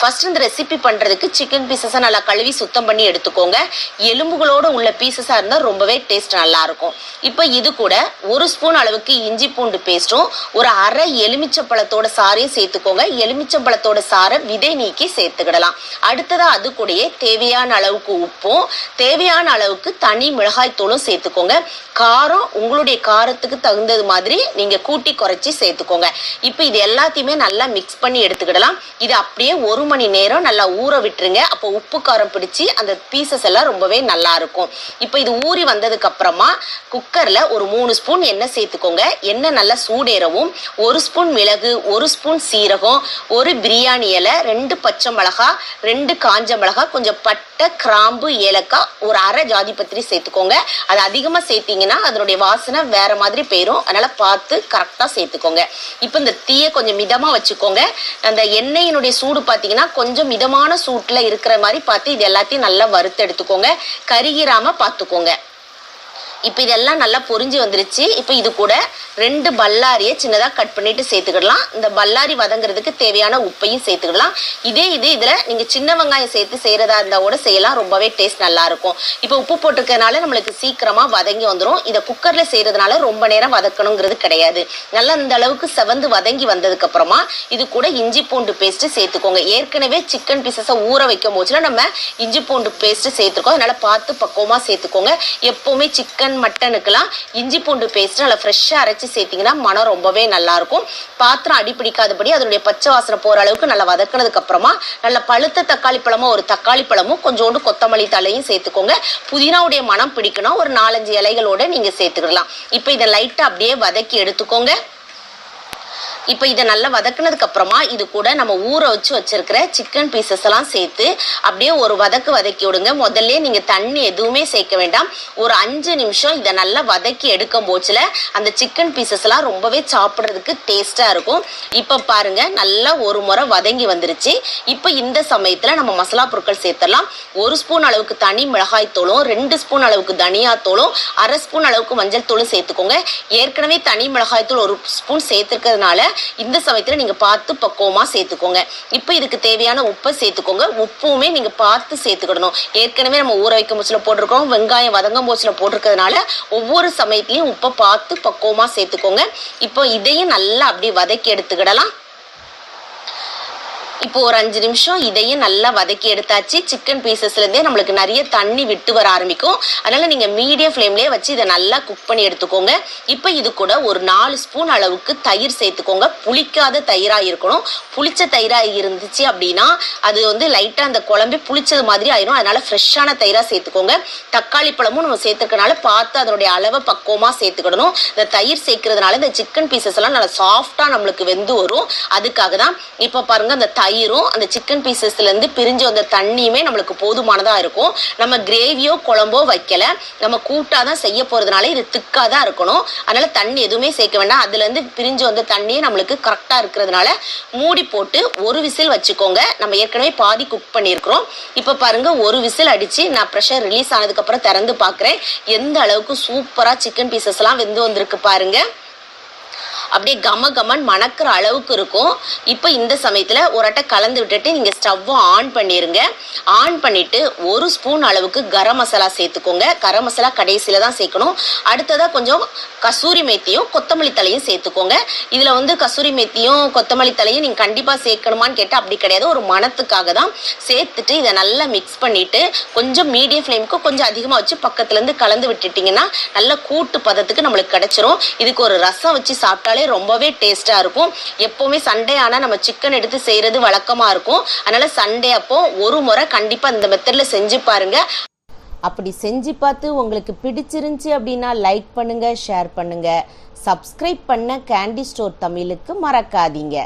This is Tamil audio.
ஃபர்ஸ்ட் இந்த ரெசிபி பண்ணுறதுக்கு சிக்கன் பீசஸை நல்லா கழுவி சுத்தம் பண்ணி எடுத்துக்கோங்க. எலும்புகளோட உள்ள பீசஸாக இருந்தால் ரொம்பவே டேஸ்ட் நல்லாயிருக்கும் இப்போ இது கூட ஒரு ஸ்பூன் அளவுக்கு இஞ்சி பூண்டு பேஸ்ட்டும் ஒரு அரை எலுமிச்சப்பழத்தோட சாறையும் சேர்த்துக்கோங்க. எலுமிச்சம்பழத்தோட சாறை விதை நீக்கி சேர்த்துக்கிடலாம். அடுத்ததாக அது கூடயே தேவையான அளவுக்கு உப்பும் தேவையான அளவுக்கு தனி மிளகாய் தூளும் சேர்த்துக்கோங்க. காரம் உங்களுடைய காரத்துக்கு தகுந்தது மாதிரி நீங்கள் கூட்டி குறைச்சி சேர்த்துக்கோங்க. இப்போ இது எல்லாத்தையுமே நல்லா மிக்ஸ் பண்ணி எடுத்துக்கிடலாம். இது அப்படியே ஒரு மணி நேரம் நல்லா ஊற விட்டுருங்க. அப்போ உப்பு காரம் பிடிச்சி அந்த பீசஸ் எல்லாம் ரொம்பவே நல்லா இருக்கும் இப்போ இது ஊறி வந்ததுக்கு அப்புறமா குக்கரில் ஒரு மூணு ஸ்பூன் எண்ணெய் சேர்த்துக்கோங்க. எண்ணெய் நல்லா சூடேறவும். ஒரு ஸ்பூன் மிளகு ஒரு ஸ்பூன் சீரகம் ஒரு பிரியாணி இலை ரெண்டு பச்சை மிளகா ரெண்டு காஞ்ச மிளகா கொஞ்சம் பட்டை கிராம்பு ஏலக்காய் ஒரு அரை ஜாதி பத்திரி சேர்த்துக்கோங்க. அது அதிகமாக சேர்த்தீங்கன்னா அதனுடைய வாசனை வேற மாதிரி போயிடும் அதனால பார்த்து கரெக்டாக சேர்த்துக்கோங்க. இப்போ இந்த தீயை கொஞ்சம் மிதமாக வச்சுக்கோங்க. அந்த எண்ணெயினுடைய சூடு பார்த்தீங்கன்னா கொஞ்சம் மிதமான சூட்டில் இருக்கிற மாதிரி பார்த்து இது எல்லாத்தையும் நல்லா வறுத்து எடுத்துக்கோங்க கருகிராம பார்த்துக்கோங்க இப்போ இதெல்லாம் நல்லா பொரிஞ்சு வந்துருச்சு. இப்போ இது கூட ரெண்டு பல்லாரியை சின்னதாக கட் பண்ணிட்டு சேர்த்துக்கிடலாம். இந்த பல்லாரி வதங்குறதுக்கு தேவையான உப்பையும் சேர்த்துக்கிடலாம். இதே இது இதில் நீங்கள் சின்ன வெங்காயம் சேர்த்து செய்கிறதா இருந்தால் கூட செய்யலாம். ரொம்பவே டேஸ்ட் நல்லாயிருக்கும் இப்போ உப்பு போட்டிருக்கனால நம்மளுக்கு சீக்கிரமாக வதங்கி வந்துடும் இதை குக்கரில் செய்கிறதுனால ரொம்ப நேரம் வதக்கணுங்கிறது கிடையாது. நல்லா இந்த அளவுக்கு செவந்து வதங்கி வந்ததுக்கப்புறமா இது கூட இஞ்சி பூண்டு பேஸ்ட்டு சேர்த்துக்கோங்க. ஏற்கனவே சிக்கன் பீசஸை ஊற வைக்கும் போச்சுன்னா நம்ம இஞ்சி பூண்டு பேஸ்ட்டு சேர்த்துருக்கோம். அதனால் பார்த்து பக்குவமாக சேர்த்துக்கோங்க. எப்போவுமே சிக்கன் மட்டனுக்கெல்லாம் இஞ்சி பூண்டு பேஸ்ட் நல்லா ஃப்ரெஷ்ஷாக அரைச்சி சேர்த்திங்கன்னா மனம் ரொம்பவே நல்லாயிருக்கும். பாத்திரம் அடி பிடிக்காதபடி அதனுடைய பச்சை வாசனை போகிற அளவுக்கு நல்லா வதக்கினதுக்கு அப்புறமா நல்ல பழுத்த தக்காளி பழமும் ஒரு தக்காளி பழமும் கொஞ்சோண்டு கொத்தமல்லி தலையும் சேர்த்துக்கோங்க. புதினாவுடைய மனம் பிடிக்கணும் ஒரு நாலஞ்சு இலைகளோட நீங்கள் சேர்த்துக்கிடலாம். இப்போ இதை லைட்டாக அப்படியே வதக்கி எடுத்துக்கோங்க. இப்போ இதை நல்லா வதக்குனதுக்கு அப்புறமா இது கூட நம்ம ஊற வச்சு வச்சிருக்கிற சிக்கன் பீசஸ் எல்லாம் சேர்த்து அப்படியே ஒரு வதக்கு வதக்கி விடுங்க. முதல்ல நீங்க தண்ணி எதுவுமே சேர்க்க வேண்டாம். ஒரு அஞ்சு நிமிஷம் இதை நல்லா வதக்கி எடுக்கும் போச்சுல அந்த சிக்கன் பீசஸ் எல்லாம் ரொம்பவே சாப்பிட்றதுக்கு டேஸ்டா இருக்கும். இப்போ பாருங்க நல்லா ஒரு முறை வதங்கி வந்துருச்சு. இப்போ இந்த சமயத்துல நம்ம மசாலா பொருட்கள் சேர்த்தலாம் ஒரு ஸ்பூன் அளவுக்கு தனி மிளகாய் தூளும் ரெண்டு ஸ்பூன் அளவுக்கு தனியா தூளும் அரை ஸ்பூன் அளவுக்கு மஞ்சள் தூளும் சேர்த்துக்கோங்க. ஏற்கனவே தனி மிளகாய் தூள் ஒரு ஸ்பூன் சேர்த்துருக்கிறதுனால இந்த சமயத்தில் நீங்கள் பார்த்து பக்குவமாக சேர்த்துக்கோங்க. இப்போ இதுக்கு தேவையான உப்பை சேர்த்துக்கோங்க. உப்புமே நீங்கள் பார்த்து சேர்த்துக்கிடணும். ஏற்கனவே நம்ம ஊற வைக்கும் போச்சில் போட்டிருக்கோம் வெங்காயம் வதங்கும் போச்சில் போட்டிருக்கிறதுனால ஒவ்வொரு சமயத்துலையும் உப்பை பார்த்து பக்குவமாக சேர்த்துக்கோங்க. இப்போ இதையும் நல்லா அப்படியே வதக்கி எடுத்துக்கிடலாம். இப்போ ஒரு அஞ்சு நிமிஷம் இதையும் நல்லா வதக்கி எடுத்தாச்சு. சிக்கன் பீசஸ்லேருந்தே நம்மளுக்கு நிறைய தண்ணி விட்டு வர ஆரம்பிக்கும். அதனால் நீங்கள் மீடியம் ஃப்ளேம்லேயே வச்சு இதை நல்லா குக் பண்ணி எடுத்துக்கோங்க. இப்போ இது கூட ஒரு நாலு ஸ்பூன் அளவுக்கு தயிர் சேர்த்துக்கோங்க. புளிக்காத தயிராக இருக்கணும். புளிச்ச தயிராக இருந்துச்சு அப்படின்னா அது வந்து லைட்டாக அந்த குழம்பு புளிச்சது மாதிரி ஆயிரும். அதனால் ஃப்ரெஷ்ஷான தயிராக சேர்த்துக்கோங்க. தக்காளி பழமும் நம்ம சேர்த்துருக்கனால பார்த்து அதனுடைய அளவை பக்குவமாக சேர்த்துக்கிடணும். இந்த தயிர் சேர்க்கறதுனால இந்த சிக்கன் பீசஸ் எல்லாம் நல்லா சாஃப்டாக நம்மளுக்கு வெந்து வரும். அதுக்காக தான் இப்போ பாருங்க அந்த தயிர் தயிரும் அந்த சிக்கன் பீசஸ்லேருந்து பிரிஞ்ச வந்த தண்ணியுமே நம்மளுக்கு போதுமானதாக இருக்கும். நம்ம கிரேவியோ குழம்போ வைக்கலை. நம்ம கூட்டாக தான் செய்ய போகிறதுனால இது திக்காக தான் இருக்கணும். அதனால் தண்ணி எதுவுமே சேர்க்க வேண்டாம். அதுலேருந்து பிரிஞ்சு வந்த தண்ணியே நம்மளுக்கு கரெக்டாக இருக்கிறதுனால மூடி போட்டு ஒரு விசில் வச்சுக்கோங்க. நம்ம ஏற்கனவே பாதி குக் பண்ணியிருக்கிறோம். இப்போ பாருங்கள் ஒரு விசில் அடித்து நான் ப்ரெஷர் ரிலீஸ் ஆனதுக்கப்புறம் திறந்து பார்க்குறேன். எந்த அளவுக்கு சூப்பராக சிக்கன் பீசஸ்லாம் வெந்து வந்திருக்கு பாருங்கள் அப்படியே கம கமன் மணக்கிற அளவுக்கு இருக்கும். இப்போ இந்த சமயத்தில் ஒரு அட்டை கலந்து விட்டுட்டு நீங்கள் ஸ்டவ்வை ஆன் பண்ணிடுங்க ஆன் பண்ணிவிட்டு ஒரு ஸ்பூன் அளவுக்கு கரம் மசாலா சேர்த்துக்கோங்க. கரம் மசாலா கடைசியில் தான் சேர்க்கணும். அடுத்ததாக கொஞ்சம் கசூரி மேத்தியும் கொத்தமல்லி தலையும் சேர்த்துக்கோங்க. இதில் வந்து கசூரி மேத்தியும் கொத்தமல்லி தலையும் நீங்கள் கண்டிப்பாக சேர்க்கணுமான்னு கேட்டால் அப்படி கிடையாது. ஒரு மணத்துக்காக தான் சேர்த்துட்டு இதை நல்லா மிக்ஸ் பண்ணிவிட்டு கொஞ்சம் மீடியம் ஃப்ளேமுக்கு கொஞ்சம் அதிகமாக வச்சு பக்கத்துலேருந்து கலந்து விட்டுட்டிங்கன்னா நல்ல கூட்டு பதத்துக்கு நம்மளுக்கு கிடச்சிரும். இதுக்கு ஒரு ரசம் வச்சு சாப்பிட்டாலே ரொம்பவே டேஸ்ட்டாக இருக்கும். எப்போவுமே சண்டே ஆனால் நம்ம சிக்கன் எடுத்து செய்கிறது வழக்கமாக இருக்கும். அதனால் சண்டே அப்போ ஒரு முறை கண்டிப்பாக இந்த மெத்தடில் செஞ்சு பாருங்க. அப்படி செஞ்சு பார்த்து உங்களுக்கு பிடிச்சிருந்துச்சி அப்படின்னா லைக் பண்ணுங்க ஷேர் பண்ணுங்க. சப்ஸ்கிரைப் பண்ண கேண்டி ஸ்டோர் தமிழுக்கு மறக்காதீங்க.